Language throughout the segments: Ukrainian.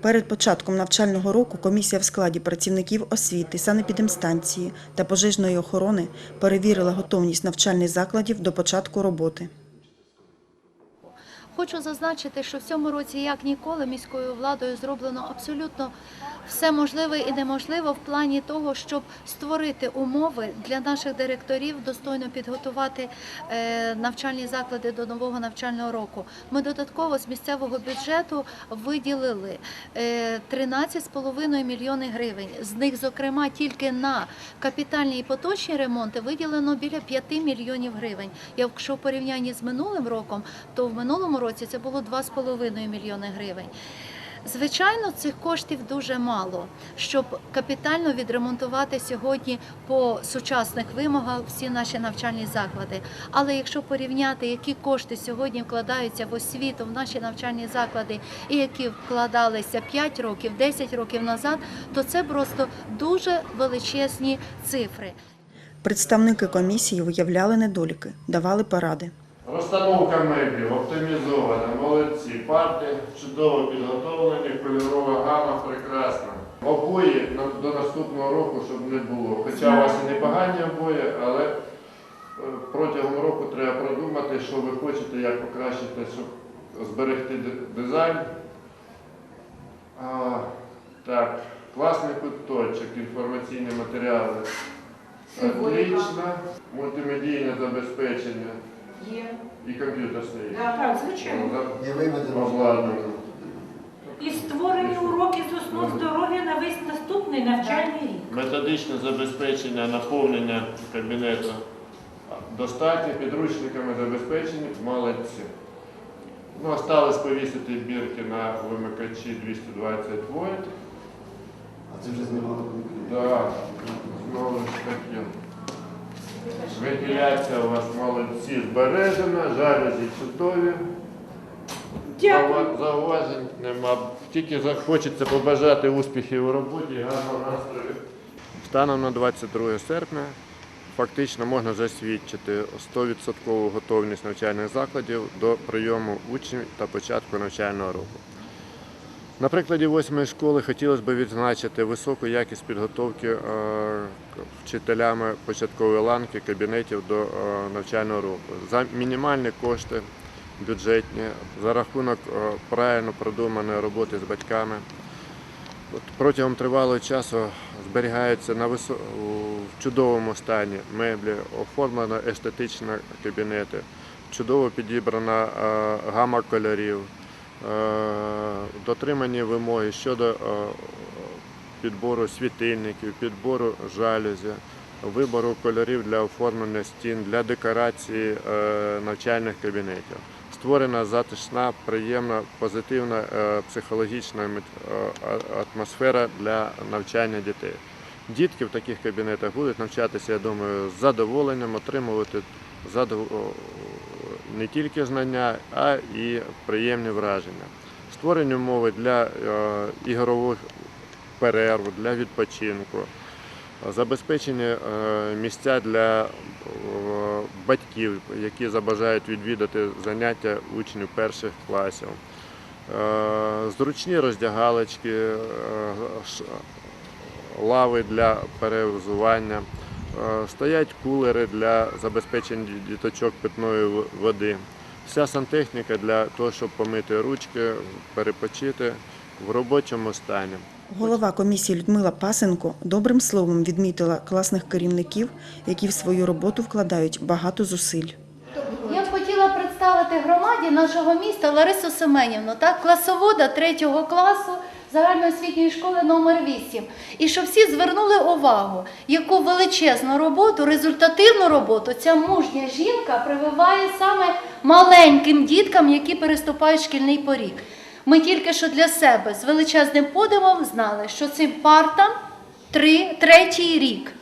Перед початком навчального року комісія в складі працівників освіти, санепідемстанції та пожежної охорони перевірила готовність навчальних закладів до початку роботи. Хочу зазначити, що в цьому році, як ніколи, міською владою зроблено абсолютно все можливе і неможливе в плані того, щоб створити умови для наших директорів достойно підготувати е, навчальні заклади до нового навчального року. Ми додатково з місцевого бюджету виділили е, 13,5 мільйони гривень. З них, зокрема, тільки на капітальні і поточні ремонти виділено біля 5 мільйонів гривень. Якщо в порівнянні з минулим роком, то в минулому році це було 2,5 мільйони гривень. Звичайно, цих коштів дуже мало, щоб капітально відремонтувати сьогодні по сучасних вимогах всі наші навчальні заклади. Але якщо порівняти, які кошти сьогодні вкладаються в освіту, в наші навчальні заклади, і які вкладалися 5 років, 10 років назад, то це просто дуже величезні цифри. Представники комісії виявляли недоліки, давали поради. Розстановка меблів оптимізована, молодці. Парти чудово підготовлені, кольорова гама прекрасна. Обої до наступного року, щоб не було. Хоча у вас і непогані обої, але е, протягом року треба продумати, що ви хочете, як покращити, щоб зберегти дизайн. А, так, класний куточок, інформаційні матеріали. Отлично. Мультимедійне забезпечення. Є. І комп'ютер стоїть. Так, звичайно. Не виведено. Обладнано. І створені уроки з основ здоров'я на весь наступний навчальний рік. Методичне забезпечення наповнення кабінету достатньо, підручниками забезпечені, молодці. Ну, осталось повісити бірки на вимикачі 220 вольт. А це вже знімало Да, знову ж таки. Вентиляція у вас молодці збережена, жалюзі чудові. Дякую. Зауважень нема. Тільки захочеться побажати успіхів у роботі, гарного настрою. Станом на 22 серпня фактично можна засвідчити 100% готовність навчальних закладів до прийому учнів та початку навчального року. На прикладі восьмої школи хотілося б відзначити високу якість підготовки е, вчителями початкової ланки кабінетів до е, навчального року. За мінімальні кошти бюджетні, за рахунок е, правильно продуманої роботи з батьками. Протягом тривалого часу зберігаються на в чудовому стані меблі, оформлено естетичні кабінети, чудово підібрана гама кольорів, дотримані вимоги щодо е, підбору світильників, підбору жалюзі, вибору кольорів для оформлення стін, для декорації е, навчальних кабінетів. Створена затишна, приємна, позитивна е, психологічна е, атмосфера для навчання дітей. Дітки в таких кабінетах будуть навчатися, я думаю, з задоволенням, отримувати задов- о, не тільки знання, а і приємні враження. Створені умови для е, ігрових перерв, для відпочинку, забезпечені е, місця для е, батьків, які забажають відвідати заняття учнів перших класів. Зручні роздягалочки, лави для перевзування, стоять кулери для забезпечення діточок питної води. Вся сантехніка для того, щоб помити ручки, перепочити в робочому стані. Голова комісії Людмила Пасенко добрим словом відмітила класних керівників, які в свою роботу вкладають багато зусиль. Я б хотіла представити громаді нашого міста Ларису Семенівну, так, класовода 3 класу загальноосвітньої школи номер 8. І щоб всі звернули увагу, яку величезну роботу, результативну роботу ця мужня жінка прививає саме маленьким діткам, які переступають шкільний поріг. Ми тільки що для себе з величезним подивом знали, що цим партам три, третій рік.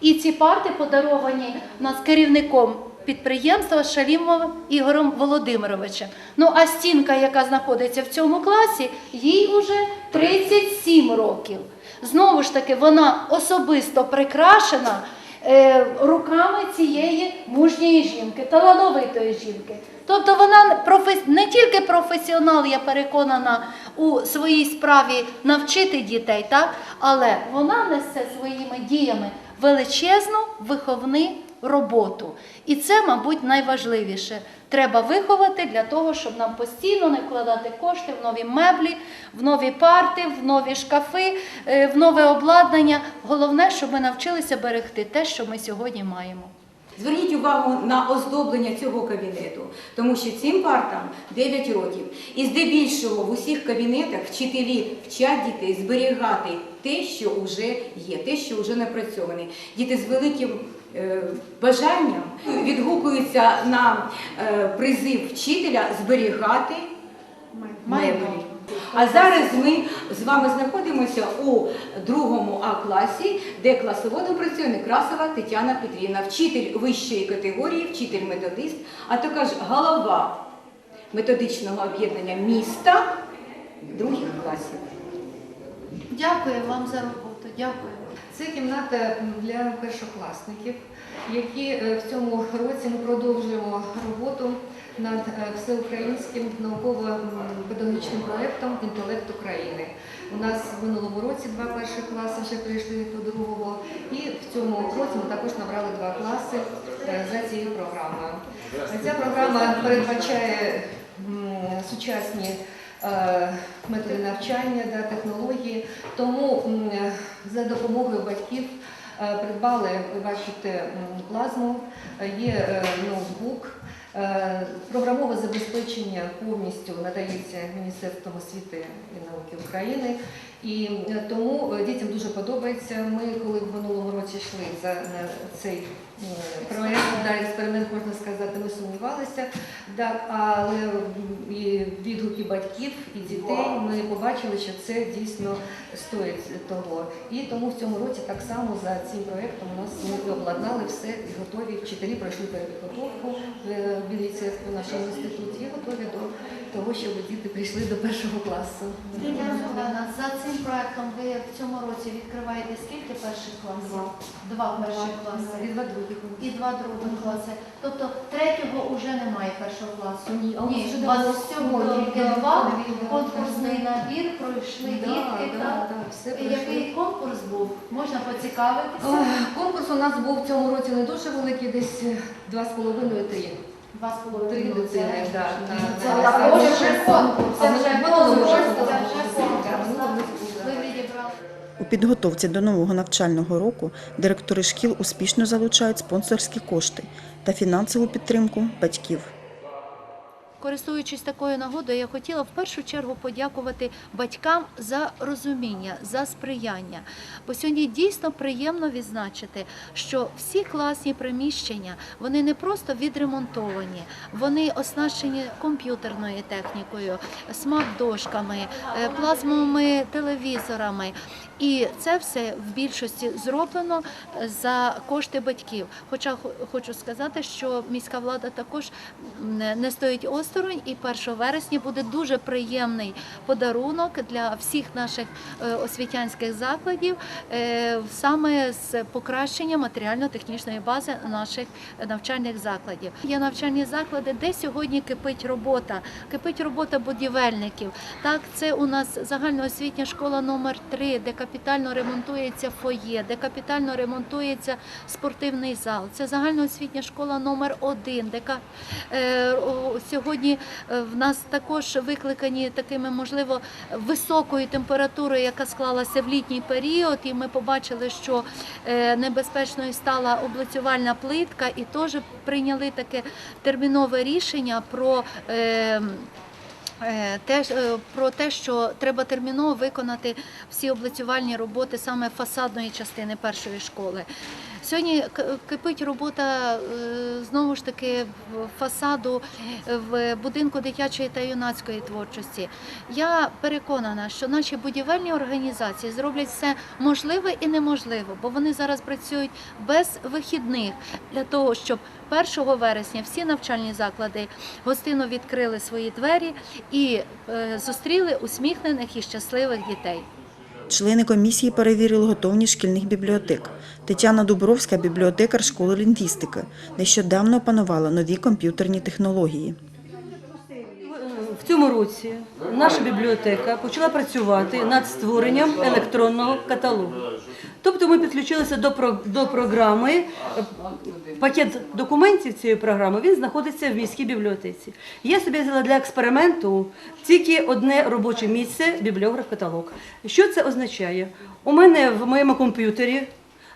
І ці парти подаровані нас керівником підприємства Шалімовим Ігорем Володимировичем. Ну а стінка, яка знаходиться в цьому класі, їй уже 37 років. Знову ж таки, вона особисто прикрашена е, руками цієї мужньої жінки, талановитої жінки. Тобто вона не тільки професіонал, я переконана у своїй справі навчити дітей, так? але вона несе своїми діями величезну виховну роботу. І це, мабуть, найважливіше. Треба виховати для того, щоб нам постійно не вкладати кошти в нові меблі, в нові парти, в нові шкафи, е, в нове обладнання. Головне, щоб ми навчилися берегти те, що ми сьогодні маємо. Зверніть увагу на оздоблення цього кабінету, тому що цим партам 9 років. І здебільшого в усіх кабінетах вчителі вчать дітей зберігати те, що вже є, те, що вже напрацьоване. Діти з великим бажанням відгукуються на е, призив вчителя зберігати меблі. А зараз ми з вами знаходимося у другому А класі, де класоводом працює Некрасова Тетяна Петрівна, вчитель вищої категорії, вчитель-методист, а також голова методичного об'єднання міста других класів. Дякую вам за роботу. Дякую. Це кімната для першокласників, які е, в цьому році ми продовжуємо роботу над е, всеукраїнським науково-педагогічним проєктом Інтелект України. У нас в минулому році два перші класи вже прийшли до другого, і в цьому році ми також набрали два класи е, за цією програмою. Ця програма передбачає сучасні методи навчання, технології. Тому за допомогою батьків е, придбали, ви бачите, плазму, е, є е, ноутбук. Програмове забезпечення повністю надається Міністерством освіти і науки України. І е, тому е, дітям дуже подобається. Ми, коли в минулому році йшли за цей е, проект, да, експеримент, можна сказати, ми сумнівалися, да, але і відгуки батьків і дітей ми побачили, що це дійсно стоїть того. І тому в цьому році так само за цим проектом у нас ми обладнали все і готові. Вчителі пройшли перепідготовку в Біліцейську в нашому інституті і готові до того, щоб діти прийшли до першого класу. За цим проектом ви в цьому році відкриваєте скільки перших класів? Два перших І класи. два других. І два других класи. Тобто третього вже немає першого класу. Ні, а у вас всього тільки два. Конкурсний набір пройшли Да, дітки. да, да, І пройшли. Який конкурс був? Можна поцікавитися? Конкурс у нас був в цьому році не дуже великий, десь два з половиною три. Два з Три дитини, Це вже конкурс. Це вже конкурс. Це вже конкурс. відібрали. У підготовці до нового навчального року директори шкіл успішно залучають спонсорські кошти та фінансову підтримку батьків. Користуючись такою нагодою, я хотіла в першу чергу подякувати батькам за розуміння, за сприяння. Бо сьогодні дійсно приємно відзначити, що всі класні приміщення вони не просто відремонтовані, вони оснащені комп'ютерною технікою, смарт-дошками, е, плазмовими телевізорами. І це все в більшості зроблено е, за кошти батьків. Хоча хочу сказати, що міська влада також не стоїть осторонь, і 1 вересня буде дуже приємний подарунок для всіх наших е, освітянських закладів е, саме з покращення матеріально-технічної бази наших навчальних закладів. Є навчальні заклади, де сьогодні кипить робота, кипить робота будівельників. Так, це у нас загальноосвітня школа номер 3 де капітально ремонтується фоє, де капітально ремонтується спортивний зал. Це загальноосвітня школа номер 1 де е, о, сьогодні е, в нас також викликані такими, можливо, високою температурою, яка склалася в літній період, і ми побачили, що е, небезпечною стала облицювальна плитка, і теж прийняли таке термінове рішення про. е, Е, Теж е, про те, що треба терміново виконати всі облицювальні роботи саме фасадної частини першої школи. Сьогодні кипить робота е, знову ж таки фасаду в будинку дитячої та юнацької творчості. Я переконана, що наші будівельні організації зроблять все можливе і неможливе, бо вони зараз працюють без вихідних для того, щоб 1 вересня всі навчальні заклади гостинно відкрили свої двері і е, зустріли усміхнених і щасливих дітей. Члени комісії перевірили готовність шкільних бібліотек. Тетяна Дубровська, бібліотекар школи лінгвістики, нещодавно опанувала нові комп'ютерні технології. Цьому році наша бібліотека почала працювати над створенням електронного каталогу. Тобто ми підключилися до, до програми. Пакет документів цієї програми він знаходиться в міській бібліотеці. Я собі взяла для експерименту тільки одне робоче місце бібліограф каталог. Що це означає? У мене в моєму комп'ютері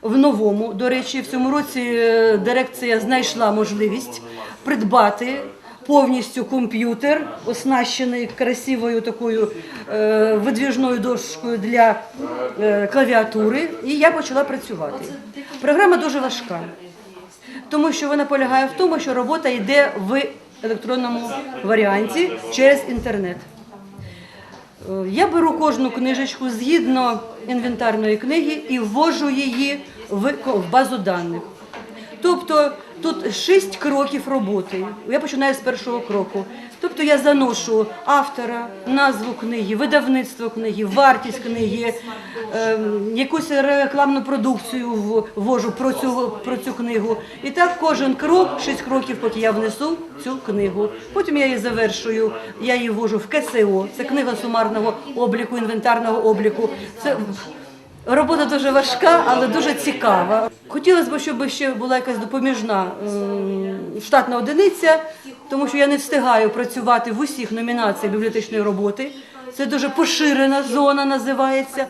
в новому, до речі, в цьому році е, дирекція знайшла можливість придбати повністю комп'ютер, оснащений красивою такою е, видвіжною дошкою для е, клавіатури, і я почала працювати. Програма дуже важка, тому що вона полягає в тому, що робота йде в електронному варіанті через інтернет. Е, Я беру кожну книжечку згідно інвентарної книги і ввожу її в базу даних. Тобто тут шість кроків роботи. Я починаю з першого кроку. Тобто я заношу автора, назву книги, видавництво книги, вартість книги, ем, якусь рекламну продукцію ввожу про цю, про цю книгу. І так кожен крок, шість кроків, поки я внесу цю книгу. Потім я її завершую, я її ввожу в КСО, це книга сумарного обліку, інвентарного обліку. Це Робота дуже важка, але дуже цікава. Хотілося б, щоб ще була якась допоміжна штатна одиниця, тому що я не встигаю працювати в усіх номінаціях бібліотечної роботи. Це дуже поширена зона називається.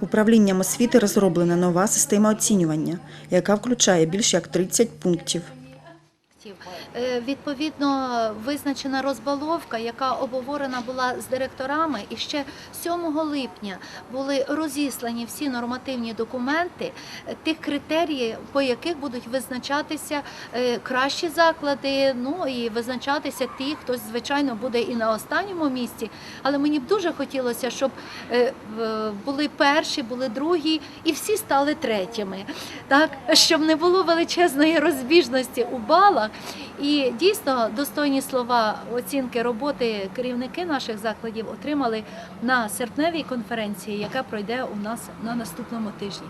Управлінням освіти розроблена нова система оцінювання, яка включає більш як 30 пунктів. Е, Відповідно, визначена розбаловка, яка обговорена була з директорами, і ще 7 липня були розіслані всі нормативні документи е, тих критеріїв, по яких будуть визначатися е, кращі заклади. Ну і визначатися ті, хтось звичайно буде і на останньому місці. Але мені б дуже хотілося, щоб були перші, були другі, і всі стали третіми. Так, щоб не було величезної розбіжності у балах. І дійсно достойні слова оцінки роботи керівники наших закладів отримали на серпневій конференції, яка пройде у нас на наступному тижні.